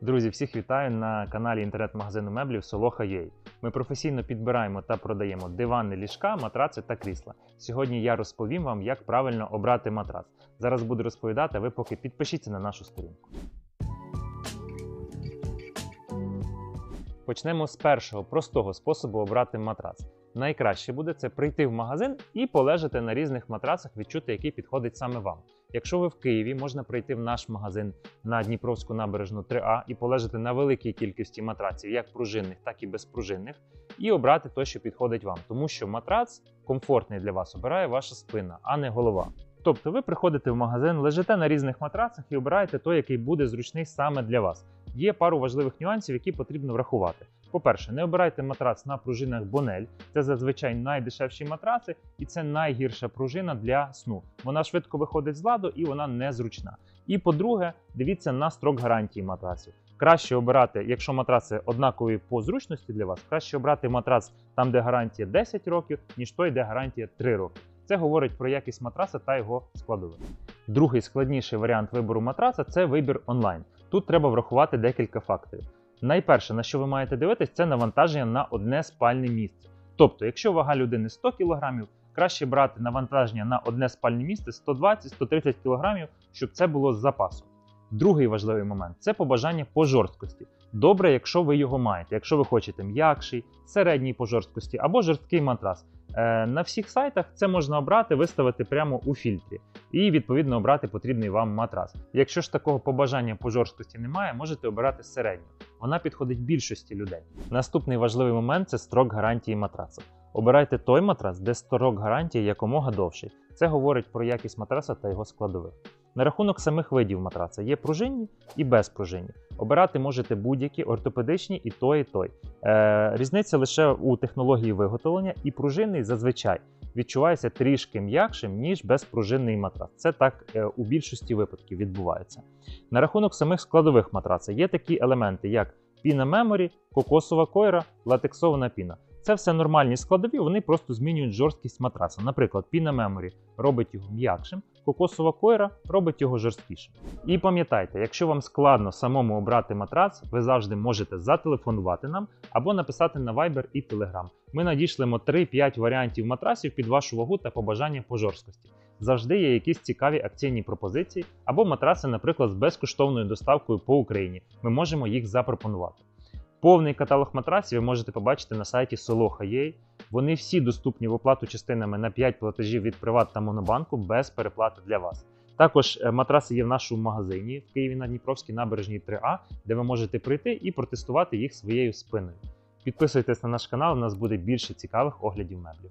Друзі, всіх вітаю на каналі інтернет-магазину меблів Soloha.ua. Ми професійно підбираємо та продаємо дивани, ліжка, матраци та крісла. Сьогодні я розповім вам, як правильно обрати матрац. Зараз буду розповідати, а ви поки підпишіться на нашу сторінку. Почнемо з першого простого способу обрати матрац. Найкраще буде це прийти в магазин і полежати на різних матрацах, відчути, який підходить саме вам. Якщо ви в Києві, можна прийти в наш магазин на Дніпровську набережну 3А і полежати на великій кількості матраців, як пружинних, так і безпружинних, і обрати той, що підходить вам, тому що матрац комфортний для вас обирає ваша спина, а не голова. Тобто ви приходите в магазин, лежите на різних матрацах і обираєте той, який буде зручний саме для вас. Є пару важливих нюансів, які потрібно врахувати. По-перше, не обирайте матрац на пружинах Бонель. Це зазвичай найдешевші матраци, і це найгірша пружина для сну. Вона швидко виходить з ладу і вона незручна. І по-друге, дивіться на строк гарантії матраців. Краще обирати, якщо матраци однакові по зручності для вас, краще обрати матрац там, де гарантія 10 років, ніж той, де гарантія 3 роки. Це говорить про якість матраца та його складових. Другий складніший варіант вибору матраца це вибір онлайн. Тут треба врахувати декілька факторів. Найперше, на що ви маєте дивитись, це навантаження на одне спальне місце. Тобто, якщо вага людини 100 кг, краще брати навантаження на одне спальне місце 120-130 кг, щоб це було з запасом. Другий важливий момент це побажання по жорсткості. Добре, якщо ви його маєте, якщо ви хочете м'якший, середній по жорсткості або жорсткий матрас. Е, На всіх сайтах це можна обрати, виставити прямо у фільтрі і відповідно обрати потрібний вам матрас. Якщо ж такого побажання по жорсткості немає, можете обирати середню. Вона підходить більшості людей. Наступний важливий момент це строк гарантії матраса. Обирайте той матрас, де строк гарантії якомога довший. Це говорить про якість матраса та його складових. На рахунок самих видів матраца є пружинні і безпружинні. Обирати можете будь-які ортопедичні і той, і той. Е, різниця лише у технології виготовлення, і пружинний зазвичай відчувається трішки м'якшим, ніж безпружинний матрац. Це так е, у більшості випадків відбувається. На рахунок самих складових матраца є такі елементи, як піна меморі, кокосова койра, латексована піна. Це все нормальні складові, вони просто змінюють жорсткість матраца. Наприклад, піна меморі робить його м'якшим, кокосова койра робить його жорсткішим. І пам'ятайте, якщо вам складно самому обрати матрац, ви завжди можете зателефонувати нам або написати на Viber і Telegram. Ми надішлемо 3-5 варіантів матрасів під вашу вагу та побажання по жорсткості. Завжди є якісь цікаві акційні пропозиції або матраси, наприклад, з безкоштовною доставкою по Україні. Ми можемо їх запропонувати. Повний каталог матрасів ви можете побачити на сайті Solo.ua. Вони всі доступні в оплату частинами на 5 платежів від Приват та Монобанку без переплати для вас. Також е, матраси є в нашому магазині в Києві на Дніпровській набережній 3А, де ви можете прийти і протестувати їх своєю спиною. Підписуйтесь на наш канал, у нас буде більше цікавих оглядів меблів.